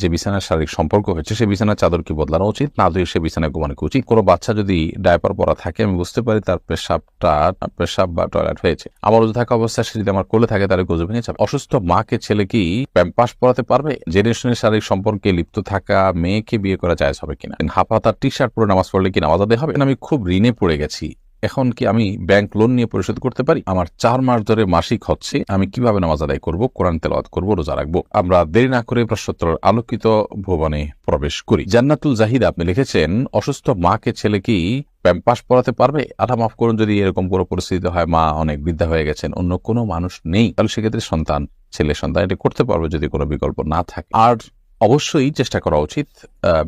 যে বিছানার শারীরিক সম্পর্ক হয়েছে, সে বিছানার চাদর কি বদলানো উচিত। না ধুয়ে সে বিছানায় ঘুমানো উচিত? কোনো বাচ্চা যদি ডায়পার পরা থাকে, আমি বুঝতে পারি তার পেশাবটা, পেশাব বা টয়লেট হয়েছে। আমার উজু থাকা অবস্থায় সে যদি আমার কোলে থাকে, তাহলে গজু ভেঙে যাবে। অসুস্থ মাকে, ছেলে কি প্যাম্পাস পরাতে পারবে? জেনারেশনের শারীরিক সম্পর্কে লিপ্ত থাকা মেয়েকে বিয়ে করা যায় হবে কিনা? হাফা তার টি শার্ট পরে নামাজ পড়লে কি নামাজ আদায় হবে? আমি খুব ঋণে পড়ে গেছি। এখন কি আমি ব্যাংক লোন নিয়ে পরিশোধ করতে পারি? আমার চার মাস ধরে মাসিক হচ্ছে, আমি কীভাবে নামাজ আদায় করব, কোরআন তেলাওয়াত করব, রোজা রাখব? আমরা দেরি না করে প্রশ্নোত্তর আলোকিত ভুবনে প্রবেশ করি। জান্নাতুল জাহিদ আপনি লিখেছেন, অসুস্থ মাকে ছেলে কি প্যাম্পাস পড়াতে পারবে? আধা মাফ করুন যদি এরকম পুরো পরিস্থিতি হয়, মা অনেক বৃদ্ধা হয়ে গেছেন, অন্য কোনো মানুষ নেই। তাহলে সেক্ষেত্রে সন্তান, ছেলে সন্তান এটি করতে পারবে যদি কোনো বিকল্প না থাকে। আর অবশ্যই চেষ্টা করা উচিত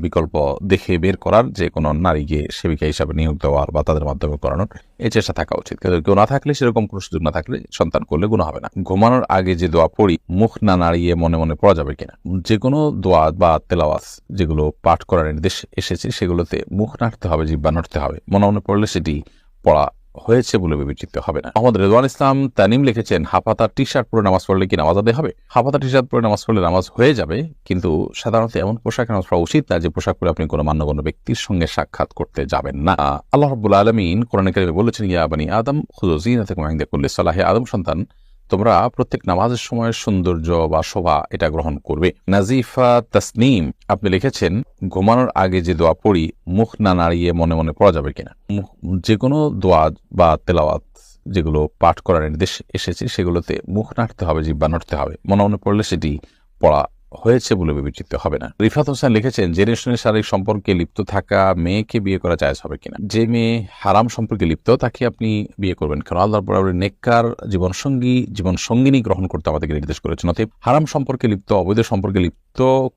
বিকল্প দেখে বের করার, যে কোনো নারীকে সেবিকা হিসাবে নিয়োগ দেওয়ার বা তাদের মাধ্যমে করানোর এই চেষ্টা থাকা উচিত। কিন্তু কেউ না থাকলে, সেরকম কোনো সুযোগ না থাকলে সন্তান করলে গুণ হবে না। ঘুমানোর আগে যে দোয়া পড়ি, মুখ না নাড়িয়ে মনে মনে পড়া যাবে কিনা? যে কোনো দোয়া বা তেলাওয়াজ যেগুলো পাঠ করার নির্দেশ এসেছে, সেগুলোতে মুখ নাড়তে হবে জিব্বা নাড়তে হবে। মনে মনে পড়লে সেটি পড়া হয়েছে বলে বিবেচিত হবে না। আমাদের রেজওয়ান ইসলাম তানিম লিখেছেন, হাফাতা টি শার্ট পরে নামাজ পড়লে কি নামাজ আদায় হবে? হাফাতা টি শার্ট পরে নামাজ পড়লে নামাজ হয়ে যাবে, কিন্তু সাধারণত এমন পোশাক নামাজ পড়া উচিত না যে পোশাক পরে আপনি কোনো মান্যগণ্য ব্যক্তির সঙ্গে সাক্ষাৎ করতে যাবেন না। আল্লাহ রব্বুল আলমিন কোরআন বলেছেন, ইয়া বানি আদম খুজিন সালাহে। আদম সন্তান তোমরা প্রত্যেক নামাজের সময় সৌন্দর্য বা শোভা এটা গ্রহণ করবে। নাজিফা তাসনিম, আপনি লিখেছেন, ঘুমানোর আগে যে দোয়া পড়ি, মুখ না নাড়িয়ে মনে মনে পড়া যাবে কিনা? যে কোনো দোয়া বা তেলাওয়াত যেগুলো পাঠ করার নির্দেশ এসেছে, সেগুলোতে মুখ নাড়তে হবে জিব্বা নাড়তে হবে। মনে মনে পড়লে সেটি পড়া হয়েছে বলে বিবেচিত হবে না। রিফাত হোসেন লিখেছেন জেনারেশনের শুনে শারীরিক সম্পর্কে লিপ্ত থাকা মেয়েকে বিয়ে করা যায় হবে কিনা? যে মেয়ে হারাম সম্পর্কে লিপ্ত, তাকে আপনি বিয়ে করবেন কারণ আল্লাহ বরাবর নেককার জীবনসঙ্গী জীবন সঙ্গিনী গ্রহণ করতে আমাদেরকে নির্দেশ করেছেন। অতএব হারাম সম্পর্কে লিপ্ত, অবৈধ সম্পর্কে লিপ্ত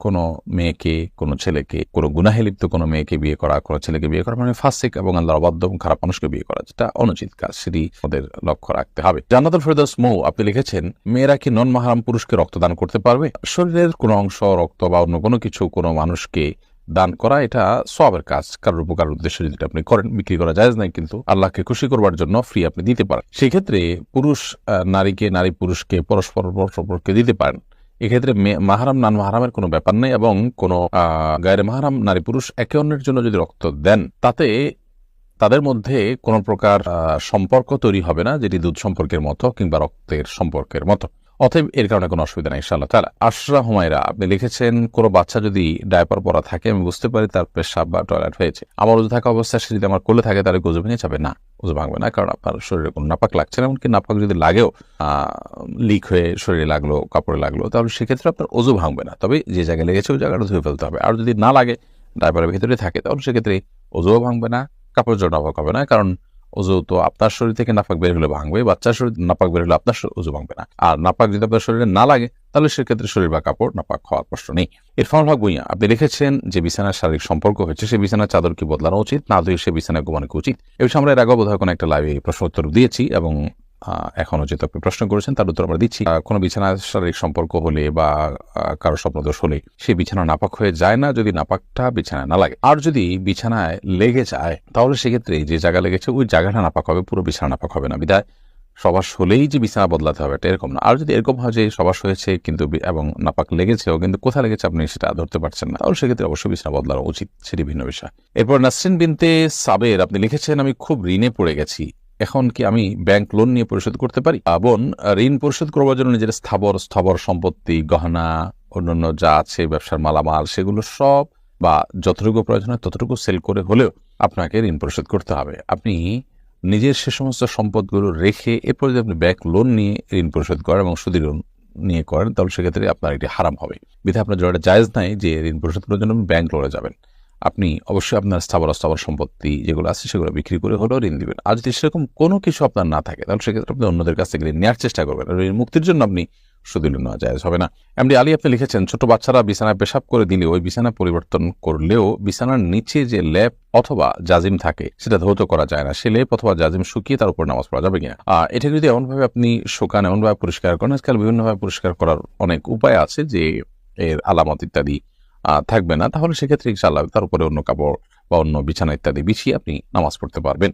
কোনো মেয়েকে, কোনো ছেলেকে, কোনো গুনাহে লিপ্ত কোনো মেয়েকে বিয়ে করা, কোনো ছেলেকে বিয়ে করা মানে ফাসিক এবং আল্লাহর অবাধ্য এবং খারাপ মানুষকে বিয়ে করা, যেটা অনুচিত কাজ। সেটি আমাদের লক্ষ্য রাখতে হবে। জান্নাতুল ফেরদৌস মৌ, আপনি লিখেছেন, মেয়েরা কি নন মাহারাম পুরুষকে রক্তদান করতে পারবে? শরীরের কোনো অংশ, রক্ত বা অন্য কোনো কিছু কোনো মানুষকে দান করা, এটা সবের কাজ। কারোর উপকার উদ্দেশ্যে যদি আপনি করেন, বিক্রি করা যায় নাই, কিন্তু আল্লাহকে খুশি করবার জন্য ফ্রি আপনি দিতে পারেন। সেক্ষেত্রে পুরুষ নারীকে, নারী পুরুষকে, পরস্পর সম্পর্কে দিতে পারেন। এক্ষেত্রে মাহারাম নান মাহারামের কোনো ব্যাপার নেই এবং কোনো গায়ের মাহারাম নারী পুরুষ একে অন্যের জন্য যদি রক্ত দেন, তাতে তাদের মধ্যে কোনো প্রকার সম্পর্ক তৈরি হবে না যেটি দুধ সম্পর্কের মতো কিংবা রক্তের সম্পর্কের মতো। অতএব এর কারণে কোনো অসুবিধা নেই, ইনশাআল্লাহ। তালা আশরা হুমায়রা, আপনি লিখেছেন, কোনো বাচ্চা যদি ডায়পার পরা থাকে, আমি বুঝতে পারি তার পেশাব বা টয়লেট হয়েছে। আমার উজু থাকা অবস্থায় সে যদি আমার কোলে থাকে, তাহলে গজু ভেঙে যাবে? না উজু ভাঙবে না, কারণ আপনার শরীরে কোনো নাপাক লাগছে না, এমনকি নাপাক যদি লাগেও লিক হয়ে শরীরে লাগল, কাপড়ে লাগল, তাহলে সেক্ষেত্রে আপনার ওজু ভাঙবে না। তবে যে জায়গায় লেগেছে, ওই জায়গাটা ধুয়ে ফেলতে হবে। আর যদি না লাগে, ডায়পারের ভিতরে থাকে, তাহলে সেক্ষেত্রে ওজুও ভাঙবে না কাপড় নাপাক হবে না, কারণ ওজু তো আপনার শরীর থেকে নাপাক বের হলে ভাঙবে, বাচ্চার শরীর নাপাক বের হলে আপনার অজু ভাঙবে না। আর নাপাক যদি আপনার শরীরে না লাগে, তাহলে সেক্ষেত্রে শরীর বা কাপড় নাপাক খাওয়ার প্রশ্ন নেই। ইরফান হক ভুইয়া, আপনি লিখেছেন যে বিছানার শারীরিক সম্পর্ক হয়েছে সেই বিছানার চাদর কি বদলানো উচিত? না ধুয়ে সে বিছানায় ঘুমানো উচিত? এ বিষয়ে আমরা এর আগে বোধহয় কোনো একটা লাইভে প্রশ্ন উত্তর দিয়েছি এবং আহ, এখনও যেহেতু আপনি প্রশ্ন করেছেন তার উত্তর আমরা দিচ্ছি। কোনো বিছানার শারীরিক সম্পর্ক হলে বা কারও স্বপ্নদোষ হলে সেই বিছানা নাপাক হয়ে যায় না যদি নাপাকটা বিছানায় না লাগে। আর যদি বিছানায় লেগে যায় তাহলে সেক্ষেত্রে যে জায়গা লেগেছে ওই জায়গাটা নাপাক হবে পুরো বিছানা নাপাক হবে না। বিদায়। সবাস হলেই যে বিছানা বদলাতে হবে এটা এরকম না। আর যদি এরকম হয় যে সবাস হয়েছে কিন্তু এবং নাপাক লেগেছেও কিন্তু কোথায় লেগেছে আপনি সেটা ধরতে পারছেন না তাহলে সেক্ষেত্রে অবশ্যই বিছানা বদলানো উচিত সেটি ভিন্ন বিষয়। এরপর নাসরিন বিনতে সাবের আপনি লিখেছেন আমি খুব ঋণে পড়ে গেছি। এখন কি আমি ব্যাংক লোন নিয়ে পরিশোধ করতে পারি? বোন, ঋণ পরিশোধ করবার জন্য নিজের স্থাবর স্থাবর সম্পত্তি, গহনা, অন্যান্য যা আছে, ব্যবসার মালামাল, সেগুলো সব বা যতটুকু প্রয়োজন হয় ততটুকু সেল করে হলেও আপনাকে ঋণ পরিশোধ করতে হবে। আপনি নিজের সে সমস্ত সম্পদগুলো রেখে এরপর যদি আপনি ব্যাংক লোন নিয়ে ঋণ পরিশোধ করেন এবং সুদী লোন নিয়ে করেন, তাহলে সেক্ষেত্রে আপনার এটি হারাম হবে। বিধে আপনার জোড়াটা জায়েজ নাই যে ঋণ পরিশোধ করার জন্য ব্যাংক লোনে যাবেন। আপনি অবশ্যই আপনার স্থাবর অস্থাবর সম্পত্তি যেগুলো আছে সেগুলো বিক্রি করে হলেও ঋণ দিবেন। আর যদি সেরকম কোনো কিছু আপনার না থাকে, তাহলে সেক্ষেত্রে আপনি অন্যদের কাছ থেকে ঋণ নেওয়ার চেষ্টা করবেন। ঋণ মুক্তির জন্য আপনি সুদী লোন নেওয়া জায়েজ হবে না। এমডি আলী, আপনি লিখেছেন, ছোট বাচ্চারা বিছানায় পেশাব করে দিলে ওই বিছানা পরিবর্তন করলেও বিছানার নিচে যে লেপ অথবা জাজিম থাকে, সেটা ধৌত করা যায় না। সে লেপ অথবা জাজিম শুকিয়ে তার উপর নামাজ পড়া যাবে কিনা? এটা যদি এমনভাবে আপনি শুকান, এমনভাবে পরিষ্কার করেন, আজকাল বিভিন্নভাবে পরিষ্কার করার অনেক উপায় আছে যে এর আলামত ইত্যাদি থাকবে না, তাহলে সেক্ষেত্রে ইনশাআল্লাহ তার উপরে অন্য কাপড় বা অন্য বিছানা ইত্যাদি বিছিয়ে আপনি নামাজ পড়তে পারবেন।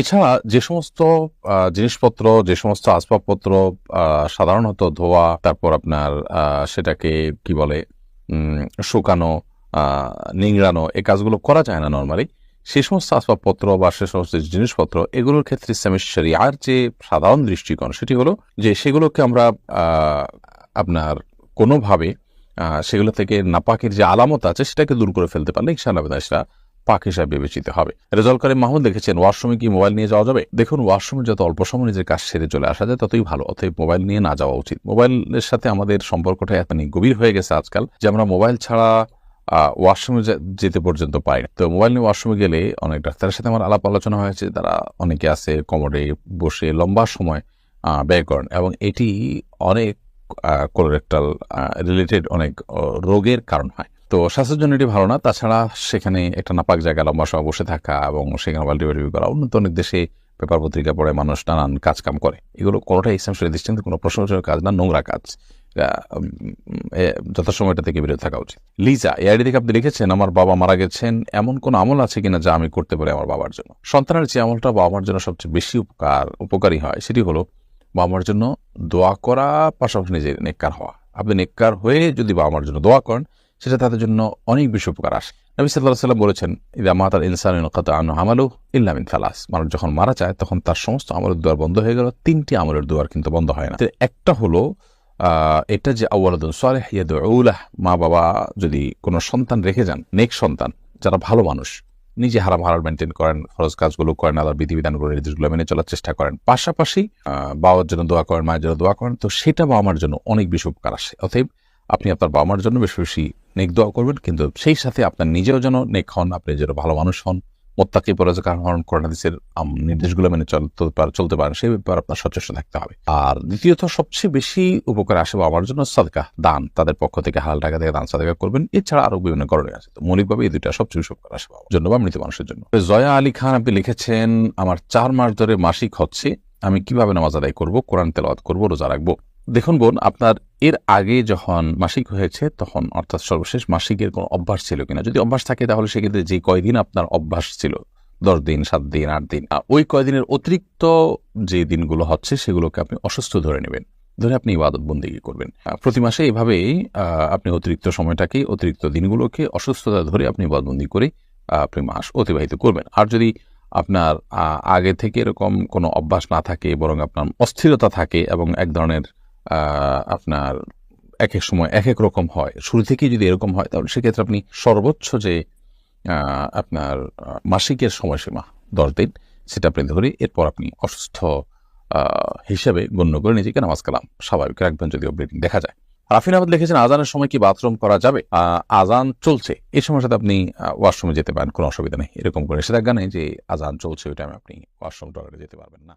এছাড়া যে সমস্ত জিনিসপত্র, যে সমস্ত আসবাবপত্র সাধারণত ধোয়া, তারপর আপনার সেটাকে কি বলে শুকানো নিংড়ানো, এ কাজগুলো করা যায় না নর্মালি সেই সমস্ত আসবাবপত্র বা সে সমস্ত জিনিসপত্র, এগুলোর ক্ষেত্রে ইসলামের আর যে সাধারণ দৃষ্টিকোণ, সেটি হলো যে সেগুলোকে আমরা আপনার কোনোভাবে সেগুলো থেকে নাপাকের যে আলামত আছে, সেটাকে দূর করে ফেলতে পারলে ইনশাআল্লাহ সেটা পাক হিসাবে বিবেচিত হবে। রেজাল্ট করে মাহমুদ দেখেছেন, ওয়াশরুমে কি মোবাইল নিয়ে যাওয়া যাবে? দেখুন, ওয়াশরুমে যত অল্প সময় নিজের কাজ সেরে চলে আসা যায়, ততই ভালো। অতএব মোবাইল নিয়ে না যাওয়া উচিত। মোবাইলের সাথে আমাদের সম্পর্কটা এত গভীর হয়ে গেছে আজকাল যে আমরা মোবাইল ছাড়া ওয়াশরুমে যেতে পর্যন্ত পাই না। তো মোবাইল নিয়ে ওয়াশরুমে গেলে অনেক ডাক্তারের সাথে আমার আলাপ আলোচনা হয়েছে, তারা অনেকে আছে কমোডে বসে লম্বা সময় ব্যয় করেন এবং এটি অনেক কোলোরেক্টাল রিলেটেড অনেক রোগের কারণ হয়। তো স্বাস্থ্যের জন্য এটি ভালো না। তাছাড়া সেখানে একটা নাপাক জায়গা লম্বা সময় বসে থাকা এবং সেখানে টিভি করা উন্নত অনেক দেশে পেপার পত্রিকা পড়ে মানুষ নানান কাজ কাম করে। এগুলো কোনোটাই ইসলাম শরীর দৃষ্টিতে কোনো প্রশংসনীয় কাজ না নোংরা কাজ। এটা, উম, যথাসময় এটা থেকে বিরত থাকা উচিত। লিজা এই আইডি থেকে আপনি লিখেছেন আমার বাবা মারা গেছেন। এমন কোন আমল আছে কিনা যা আমি করতে পারি আমার বাবার জন্য? সন্তানের যে আমলটা বাবা মার জন্য সবচেয়ে বেশি উপকার উপকারী হয় সেটি হলো বাবা মার জন্য দোয়া করা পাশাপাশি নিজের নেককার হওয়া। আপনি নেককার হয়ে যদি বাবা মার জন্য দোয়া করেন, সেটা তাদের জন্য অনেক বেশি উপকার আসে। নবী সাল্লাহ সাল্লাম বলেছেন, ইদা মাতার ইনসান কত আনু আমালু ইল্লামিন ফালাস মানুষ যখন মারা যায়, তখন তার সমস্ত আমলের দুয়ার বন্ধ হয়ে গেল। তিনটি আমলের দুয়ার কিন্তু বন্ধ হয় না। একটা হলো এটা যে আউ্লাদুন সালেহ, ইয়াদউলাহ মা বাবা যদি কোনো সন্তান রেখে যান, নেক সন্তান, যারা ভালো মানুষ নিজে হারাম হারাল মেনটেন করেন, ফরজ কাজগুলো করেন, আল্লাহর বিধিবিধানগুলো, নির্দেশগুলো মেনে চলার চেষ্টা করেন। পাশাপাশি বাবার জন্য দোয়া করেন, মায়ের জন্য দোয়া করেন, তো সেটা বাবা মার জন্য অনেক বেশি উপকার আসে। অতএব আপনি আপনার বাবা মার জন্য বেশি বেশি নেক দোয়া করবেন, কিন্তু সেই সাথে আপনার নিজেও যেন নেক হন, আপনি যেন ভালো মানুষ হন মোত্তাকি পরাজকার হন করোনাদিসের নির্দেশগুলো মেনে চলতে পার- চলতে পারেন সেই ব্যাপারে আপনার সচেষ্ট থাকতে হবে। আর দ্বিতীয়ত, সবচেয়ে বেশি উপকার আসে আমার জন্য সাদকা, দান। তাদের পক্ষ থেকে হাল টাকা থেকে দান সাদকা করবেন। এছাড়া আরও বিভিন্ন করণীয় আছে। তো মৌলিকভাবে এই দুইটা সবচেয়ে বেশি উপকার আসে জন্য বা মৃত মানুষের জন্য। জয়া আলী খান আপনি লিখেছেন, আমার চার মাস ধরে মাসিক হচ্ছে, আমি কীভাবে নামাজ আদায় করব, কোরআন তেলাওয়াত করব, রোজা রাখব? দেখুন বোন, আপনার এর আগে যখন মাসিক হয়েছে, তখন অর্থাৎ সর্বশেষ মাসিকের কোনো অভ্যাস ছিল কিনা? যদি অভ্যাস থাকে, তাহলে সেক্ষেত্রে যে কয়দিন আপনার অভ্যাস ছিল, দশ দিন, সাত দিন, আট দিন ওই কয়দিনের অতিরিক্ত যে দিনগুলো হচ্ছে, সেগুলোকে আপনি অসুস্থ ধরে নেবেন। ধরে আপনি ইবাদত বন্দিগি করবেন প্রতি মাসে এভাবেই আপনি অতিরিক্ত সময়টাকে, অতিরিক্ত দিনগুলোকে অসুস্থতা ধরে আপনি ইবাদতবন্দি করে আপনি মাস অতিবাহিত করবেন। আর যদি আপনার আগে থেকে এরকম কোনো অভ্যাস না থাকে, বরং আপনার অস্থিরতা থাকে এবং এক ধরনের আপনার এক এক সময় এক এক রকম হয়। শুরু থেকেই যদি এরকম হয়, তাহলে সেক্ষেত্রে আপনি সর্বোচ্চ যে আপনার মাসিকের সময়সীমা, দশ দিন, সেটা আপনি ধরে এরপর আপনি অসুস্থ হিসেবে গণ্য করে নিজেকে নামাজ কালাম স্বাভাবিক রাখবেন যদি ব্লিডিং দেখা যায়। রাফিন আহমদ লিখেছেন, আজানের সময় কি বাথরুম করা যাবে? আজান চলছে। এই সময় সাথে আপনি ওয়াশরুমে যেতে পারেন, কোনো অসুবিধা নেই। এরকম করে নিষেধাজ্ঞা নেই যে, আজান চলছে ওই টাইমে আপনি ওয়াশরুম টয়লেটে যেতে পারবেন না।